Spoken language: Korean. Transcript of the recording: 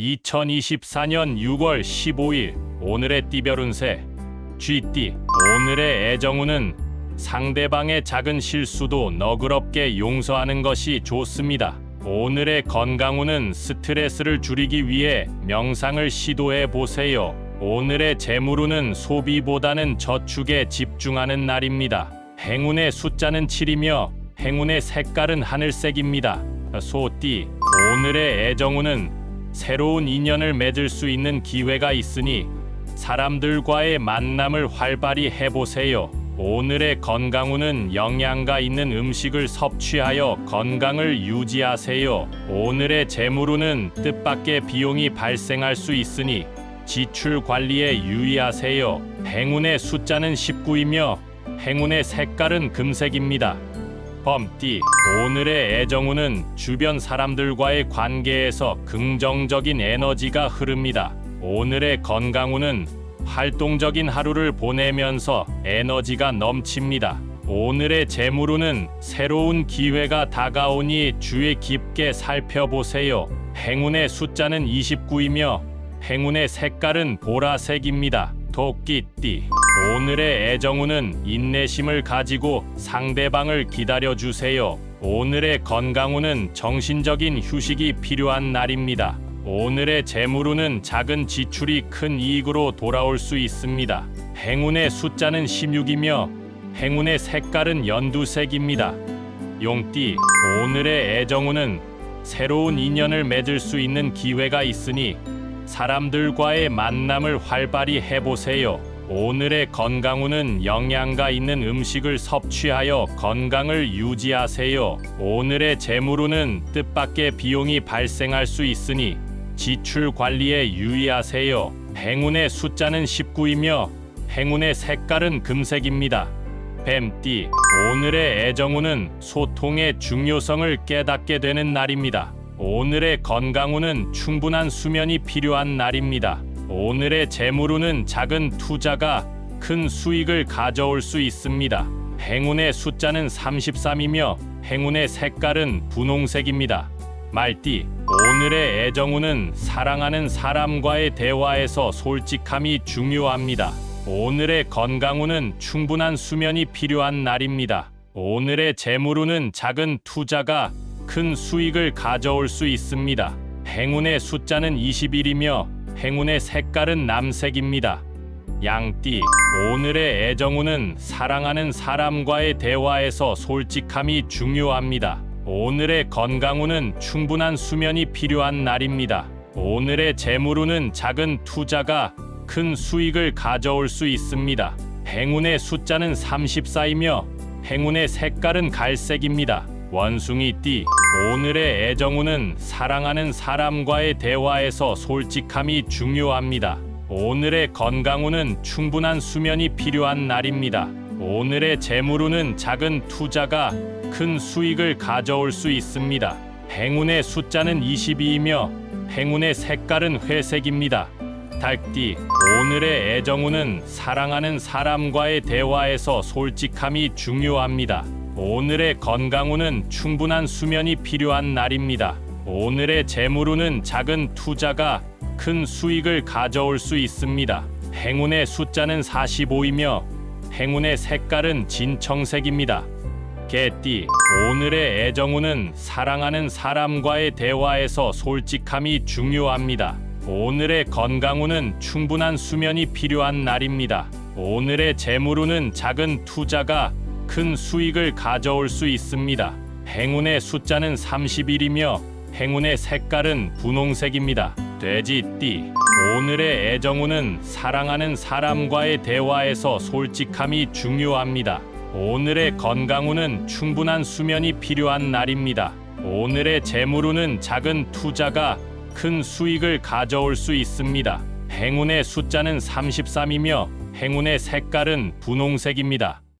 2024년 6월 15일 오늘의 띠별운세 쥐띠 오늘의 애정운은 상대방의 작은 실수도 너그럽게 용서하는 것이 좋습니다. 오늘의 건강운은 스트레스를 줄이기 위해 명상을 시도해 보세요. 오늘의 재물운은 소비보다는 저축에 집중하는 날입니다. 행운의 숫자는 7이며 행운의 색깔은 하늘색입니다. 소띠 오늘의 애정운은 새로운 인연을 맺을 수 있는 기회가 있으니 사람들과의 만남을 활발히 해보세요. 오늘의 건강운은 영양가 있는 음식을 섭취하여 건강을 유지하세요. 오늘의 재물운은 뜻밖의 비용이 발생할 수 있으니 지출 관리에 유의하세요. 행운의 숫자는 19이며 행운의 색깔은 금색입니다. 범띠 오늘의 애정운은 주변 사람들과의 관계에서 긍정적인 에너지가 흐릅니다. 오늘의 건강운은 활동적인 하루를 보내면서 에너지가 넘칩니다. 오늘의 재물운은 새로운 기회가 다가오니 주의 깊게 살펴보세요. 행운의 숫자는 29이며 행운의 색깔은 보라색입니다. 토끼띠 오늘의 애정운은 인내심을 가지고 상대방을 기다려 주세요. 오늘의 건강운은 정신적인 휴식이 필요한 날입니다. 오늘의 재물운은 작은 지출이 큰 이익으로 돌아올 수 있습니다. 행운의 숫자는 16이며 행운의 색깔은 연두색입니다. 용띠 오늘의 애정운은 새로운 인연을 맺을 수 있는 기회가 있으니 사람들과의 만남을 활발히 해보세요. 오늘의 건강운은 영양가 있는 음식을 섭취하여 건강을 유지하세요. 오늘의 재물운은 뜻밖의 비용이 발생할 수 있으니 지출 관리에 유의하세요. 행운의 숫자는 19이며 행운의 색깔은 금색입니다. 뱀띠 오늘의 애정운은 소통의 중요성을 깨닫게 되는 날입니다. 오늘의 건강운은 충분한 수면이 필요한 날입니다. 오늘의 재물운은 작은 투자가 큰 수익을 가져올 수 있습니다. 행운의 숫자는 33이며 행운의 색깔은 분홍색입니다. 말띠 오늘의 애정운은 사랑하는 사람과의 대화에서 솔직함이 중요합니다. 오늘의 건강운은 충분한 수면이 필요한 날입니다. 오늘의 재물운은 작은 투자가 큰 수익을 가져올 수 있습니다. 행운의 숫자는 21이며 행운의 색깔은 남색입니다. 양띠 오늘의 애정운은 사랑하는 사람과의 대화에서 솔직함이 중요합니다. 오늘의 건강운은 충분한 수면이 필요한 날입니다. 오늘의 재물운은 작은 투자가 큰 수익을 가져올 수 있습니다. 행운의 숫자는 34이며 행운의 색깔은 갈색입니다. 원숭이 띠 오늘의 애정운은 사랑하는 사람과의 대화에서 솔직함이 중요합니다. 오늘의 건강운은 충분한 수면이 필요한 날입니다. 오늘의 재물운은 작은 투자가 큰 수익을 가져올 수 있습니다. 행운의 숫자는 22이며 행운의 색깔은 회색입니다. 달띠 오늘의 애정운은 사랑하는 사람과의 대화에서 솔직함이 중요합니다. 오늘의 건강운은 충분한 수면이 필요한 날입니다. 오늘의 재물운은 작은 투자가 큰 수익을 가져올 수 있습니다. 행운의 숫자는 45이며 행운의 색깔은 진청색입니다. 개띠 오늘의 애정운은 사랑하는 사람과의 대화에서 솔직함이 중요합니다. 오늘의 건강운은 충분한 수면이 필요한 날입니다. 오늘의 재물운은 작은 투자가 큰 수익을 가져올 수 있습니다. 행운의 숫자는 31이며 행운의 색깔은 분홍색입니다. 돼지띠 오늘의 애정운은 사랑하는 사람과의 대화에서 솔직함이 중요합니다. 오늘의 건강운은 충분한 수면이 필요한 날입니다. 오늘의 재물운은 작은 투자가 큰 수익을 가져올 수 있습니다. 행운의 숫자는 33이며 행운의 색깔은 분홍색입니다.